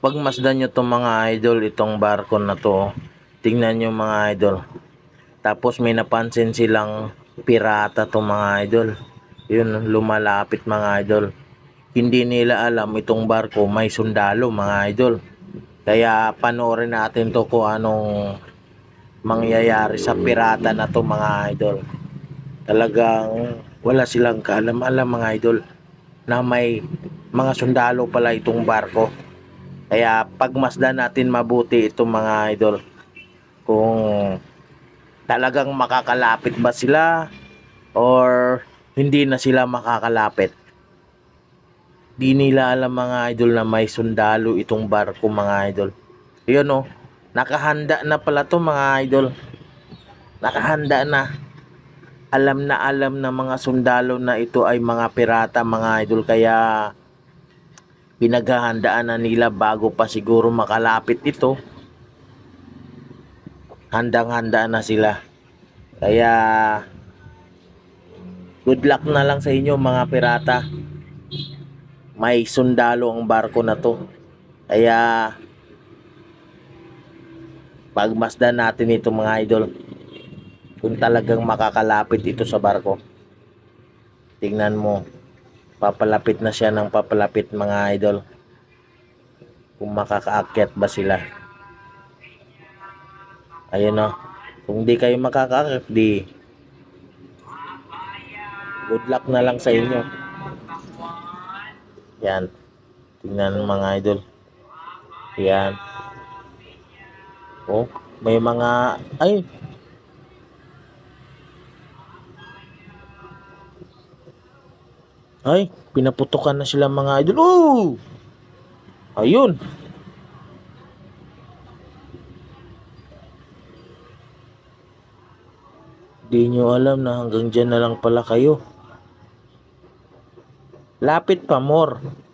pagmasdan nyo tong mga idol, itong barko na to, tingnan nyo mga idol. Tapos may napansin silang pirata tong mga idol. Yun, lumalapit mga idol. Hindi nila alam itong barko may sundalo mga idol. Kaya panoorin natin to kung anong mangyayari sa pirata na to mga idol. Talagang wala silang kaalam-alam mga idol na may mga sundalo pala itong barko. Kaya pagmasdan natin mabuti itong mga idol kung talagang makakalapit ba sila or hindi na sila makakalapit. Di nila alam mga idol na may sundalo itong barko mga idol. Yun oh, nakahanda na pala to mga idol. Nakahanda na. Alam na alam na mga sundalo na ito ay mga pirata mga idol kaya pinaghahandaan na nila bago pa siguro makalapit ito. Handang-handa na sila. Kaya good luck na lang sa inyo mga pirata. May sundalo ang barko na to. Kaya pagmasdan natin ito mga idol kung talagang makakalapit ito sa barko. Tingnan mo, papalapit na siya ng papalapit mga idol. Kung makakaakyat ba sila. Ayun o. Kung di kayo makakaakyat, di good luck na lang sa inyo. Yan. Tingnan mga idol. Yan. Oh, may mga ay Ay, pinaputukan na sila mga idol. Oh! Ayun. Di nyo alam na hanggang dyan na lang pala kayo. Lapit pa more.